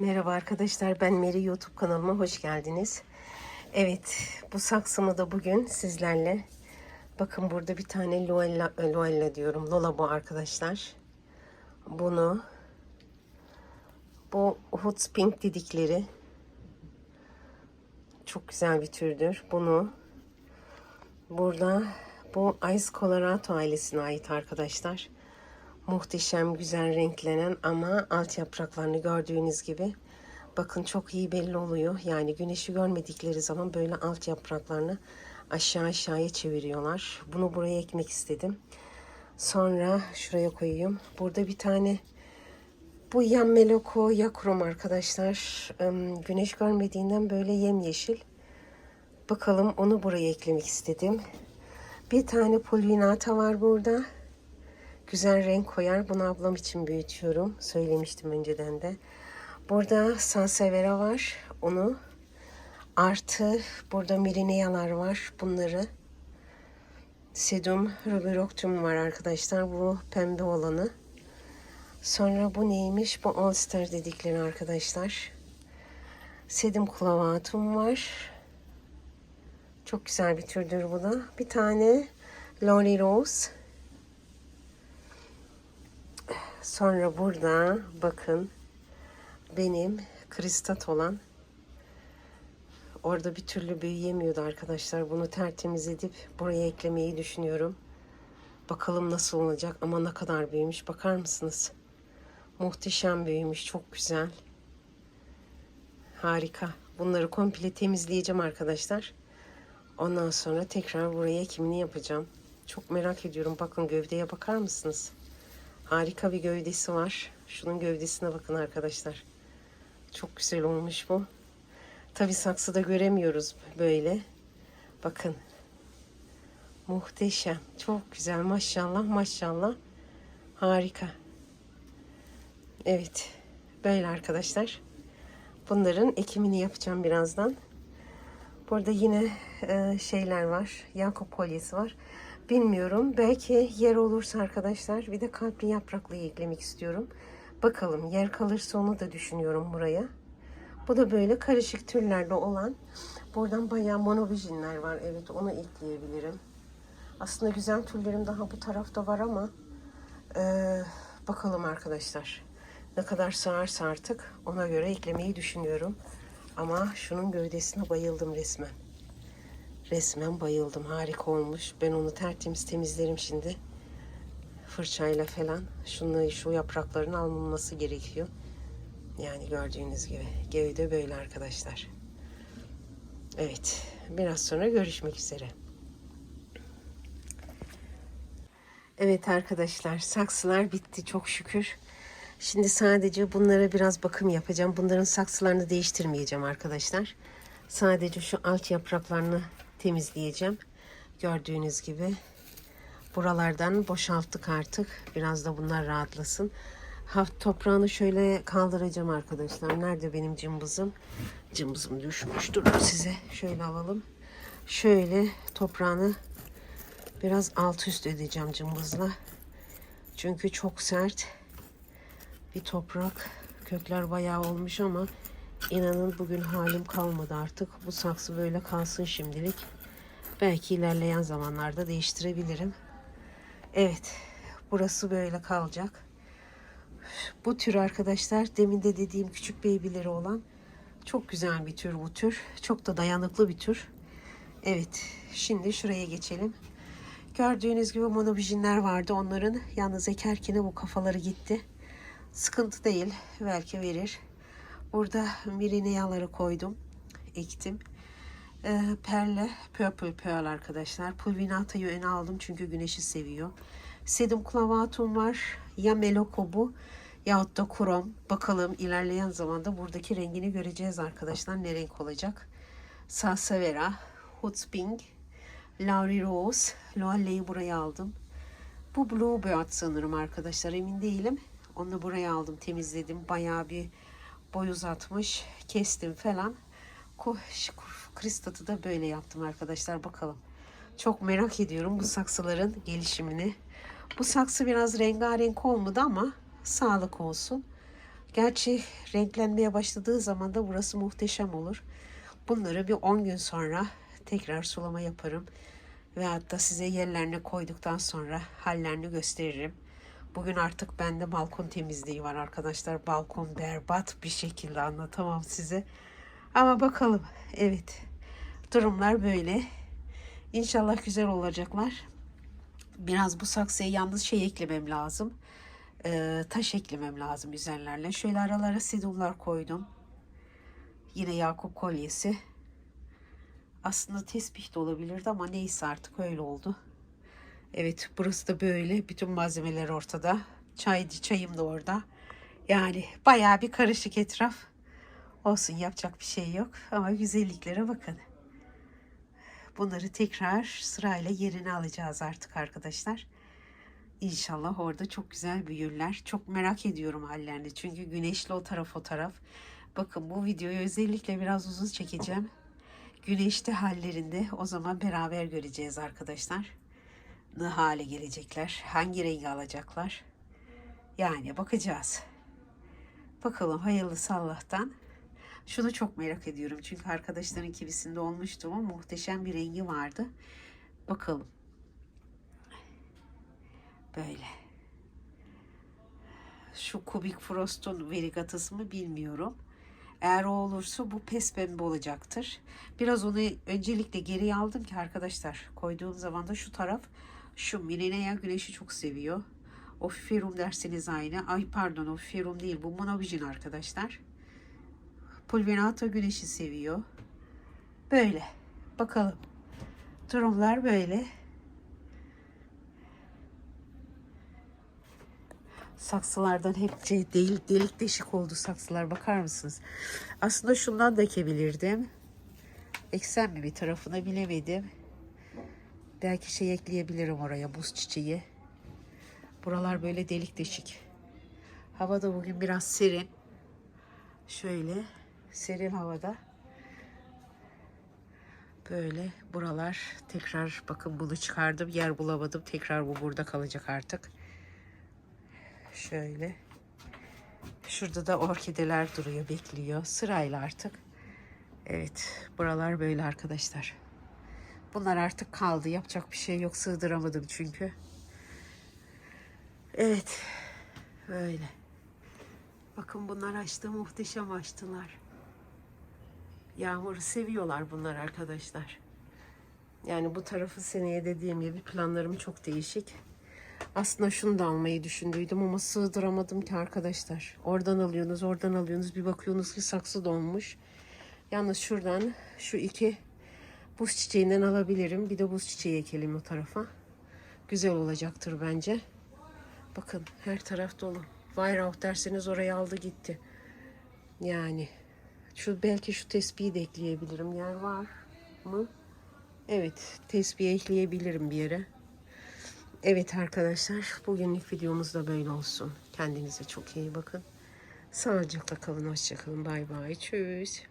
Merhaba arkadaşlar ben Meri YouTube kanalıma hoş geldiniz. Evet bu saksımı da bugün sizlerle bakın burada bir tane Luella, Luella diyorum Lola bu arkadaşlar. Bunu bu Hot Pink dedikleri çok güzel bir türdür. Bunu burada bu Ice Colorado ailesine ait arkadaşlar muhteşem güzel renklenen ama alt yapraklarını gördüğünüz gibi bakın çok iyi belli oluyor. Yani güneşi görmedikleri zaman böyle alt yapraklarını aşağı aşağıya çeviriyorlar. Bunu buraya ekmek istedim. Sonra şuraya koyayım. Burada bir tane bu yan meloko yakrom arkadaşlar. Güneş görmediğinden böyle yemyeşil. Bakalım onu buraya eklemek istedim. Bir tane pulvinata var burada güzel renk koyar. Bunu ablam için büyütüyorum. Söylemiştim önceden de. Burada sansevera var. Onu artı burada mirineyalar var. Bunları sedum rubiroctum var arkadaşlar. Bu pembe olanı. Sonra bu neymiş? Bu All Star dedikleri arkadaşlar. Sedum clavatum var. Çok güzel bir türdür bu da. Bir tane Lonely Rose. Sonra burada bakın benim kristat olan orada bir türlü büyüyemiyordu arkadaşlar. Bunu tertemiz edip buraya eklemeyi düşünüyorum. Bakalım nasıl olacak ama ne kadar büyümüş bakar mısınız? Muhteşem büyümüş çok güzel. Harika. Bunları komple temizleyeceğim arkadaşlar. Ondan sonra tekrar buraya ekimini yapacağım. Çok merak ediyorum. Bakın gövdeye bakar mısınız? Harika bir gövdesi var. Şunun gövdesine bakın arkadaşlar. Çok güzel olmuş bu. Tabi saksıda göremiyoruz böyle. Bakın. Muhteşem. Çok güzel. Maşallah maşallah. Harika. Evet. Böyle arkadaşlar. Bunların ekimini yapacağım birazdan. Burada yine e, şeyler var. Yakup kolyesi var. Bilmiyorum. Belki yer olursa arkadaşlar bir de kalpli yapraklıyı eklemek istiyorum. Bakalım yer kalırsa onu da düşünüyorum buraya. Bu da böyle karışık türlerde olan. Buradan bayağı monovijinler var. Evet onu ekleyebilirim. Aslında güzel türlerim daha bu tarafta var ama e, bakalım arkadaşlar. Ne kadar sığarsa artık ona göre eklemeyi düşünüyorum. Ama şunun gövdesine bayıldım resmen. Resmen bayıldım. Harika olmuş. Ben onu tertemiz temizlerim şimdi. Fırçayla falan. Şunu, şu yaprakların alınması gerekiyor. Yani gördüğünüz gibi. Gövde böyle arkadaşlar. Evet. Biraz sonra görüşmek üzere. Evet arkadaşlar. Saksılar bitti çok şükür. Şimdi sadece bunlara biraz bakım yapacağım. Bunların saksılarını değiştirmeyeceğim arkadaşlar. Sadece şu alt yapraklarını temizleyeceğim. Gördüğünüz gibi buralardan boşalttık artık. Biraz da bunlar rahatlasın. Haft toprağını şöyle kaldıracağım arkadaşlar. Nerede benim cımbızım? Cımbızım düşmüş. Durun size şöyle alalım. Şöyle toprağını biraz alt üst edeceğim cımbızla. Çünkü çok sert bir toprak. Kökler bayağı olmuş ama inanın bugün halim kalmadı artık. Bu saksı böyle kalsın şimdilik. Belki ilerleyen zamanlarda değiştirebilirim. Evet. Burası böyle kalacak. Bu tür arkadaşlar demin de dediğim küçük beybileri olan çok güzel bir tür bu tür. Çok da dayanıklı bir tür. Evet. Şimdi şuraya geçelim. Gördüğünüz gibi monobijinler vardı. Onların yalnız ekerkine bu kafaları gitti. Sıkıntı değil. Belki verir. Burada mirineyaları koydum. Ektim. Ee, perle, purple pearl arkadaşlar. Pulvinata'yı öne aldım çünkü güneşi seviyor. Sedum clavatum var. Ya meloko bu yahut da krom. Bakalım ilerleyen zamanda buradaki rengini göreceğiz arkadaşlar. Ne renk olacak? Sansevera, Hotspring, Laurie Rose. Loalle'yi buraya aldım. Bu Bluebird sanırım arkadaşlar. Emin değilim. Onu buraya aldım. Temizledim. Bayağı bir boy uzatmış. Kestim falan. Kristatı da böyle yaptım arkadaşlar. Bakalım. Çok merak ediyorum bu saksıların gelişimini. Bu saksı biraz rengarenk olmadı ama sağlık olsun. Gerçi renklenmeye başladığı zaman da burası muhteşem olur. Bunları bir 10 gün sonra tekrar sulama yaparım. Ve hatta size yerlerine koyduktan sonra hallerini gösteririm. Bugün artık bende balkon temizliği var arkadaşlar. Balkon berbat bir şekilde anlatamam size. Ama bakalım. Evet. Durumlar böyle. İnşallah güzel olacaklar. Biraz bu saksıya yalnız şey eklemem lazım. Ee, taş eklemem lazım üzerlerine. Şöyle aralara sedumlar koydum. Yine Yakup kolyesi. Aslında tesbih de olabilirdi ama neyse artık öyle oldu. Evet burası da böyle. Bütün malzemeler ortada. Çay, çayım da orada. Yani bayağı bir karışık etraf. Olsun yapacak bir şey yok. Ama güzelliklere bakın. Bunları tekrar sırayla yerine alacağız artık arkadaşlar. İnşallah orada çok güzel büyürler. Çok merak ediyorum hallerini. Çünkü güneşli o taraf o taraf. Bakın bu videoyu özellikle biraz uzun çekeceğim. Güneşli hallerinde o zaman beraber göreceğiz arkadaşlar. Hale gelecekler? Hangi rengi alacaklar? Yani bakacağız. Bakalım hayırlısı Allah'tan. Şunu çok merak ediyorum. Çünkü arkadaşların kibisinde olmuştu ama muhteşem bir rengi vardı. Bakalım. Böyle. Şu Kubik Frost'un verigatası mı bilmiyorum. Eğer o olursa bu pes pembe olacaktır. Biraz onu öncelikle geriye aldım ki arkadaşlar koyduğum zaman da şu taraf şu Milenea güneşi çok seviyor. Ofiferum derseniz aynı. Ay pardon Ofiferum değil bu Monobijin arkadaşlar. Pulvinata güneşi seviyor. Böyle. Bakalım. Durumlar böyle. Saksılardan hep şey delik, deşik oldu saksılar. Bakar mısınız? Aslında şundan da ekebilirdim. Eksem mi bir tarafına bilemedim. Belki şey ekleyebilirim oraya buz çiçeği. Buralar böyle delik deşik. Hava da bugün biraz serin. Şöyle serin havada. Böyle buralar tekrar bakın bunu çıkardım. Yer bulamadım. Tekrar bu burada kalacak artık. Şöyle. Şurada da orkideler duruyor, bekliyor. Sırayla artık. Evet, buralar böyle arkadaşlar. Bunlar artık kaldı. Yapacak bir şey yok. Sığdıramadım çünkü. Evet. Böyle. Bakın bunlar açtı. Muhteşem açtılar. Yağmuru seviyorlar bunlar arkadaşlar. Yani bu tarafı seneye dediğim gibi planlarım çok değişik. Aslında şunu da almayı düşündüydüm ama sığdıramadım ki arkadaşlar. Oradan alıyorsunuz, oradan alıyorsunuz. Bir bakıyorsunuz ki saksı donmuş. Yalnız şuradan şu iki buz çiçeğinden alabilirim. Bir de buz çiçeği ekelim o tarafa. Güzel olacaktır bence. Bakın her taraf dolu. Weihrauch derseniz oraya aldı gitti. Yani şu belki şu tespihi de ekleyebilirim. Yer var mı? Evet, tespihi ekleyebilirim bir yere. Evet arkadaşlar, bugünlük videomuz da böyle olsun. Kendinize çok iyi bakın. Sağlıcakla kalın, hoşçakalın. Bay bay, tschüss.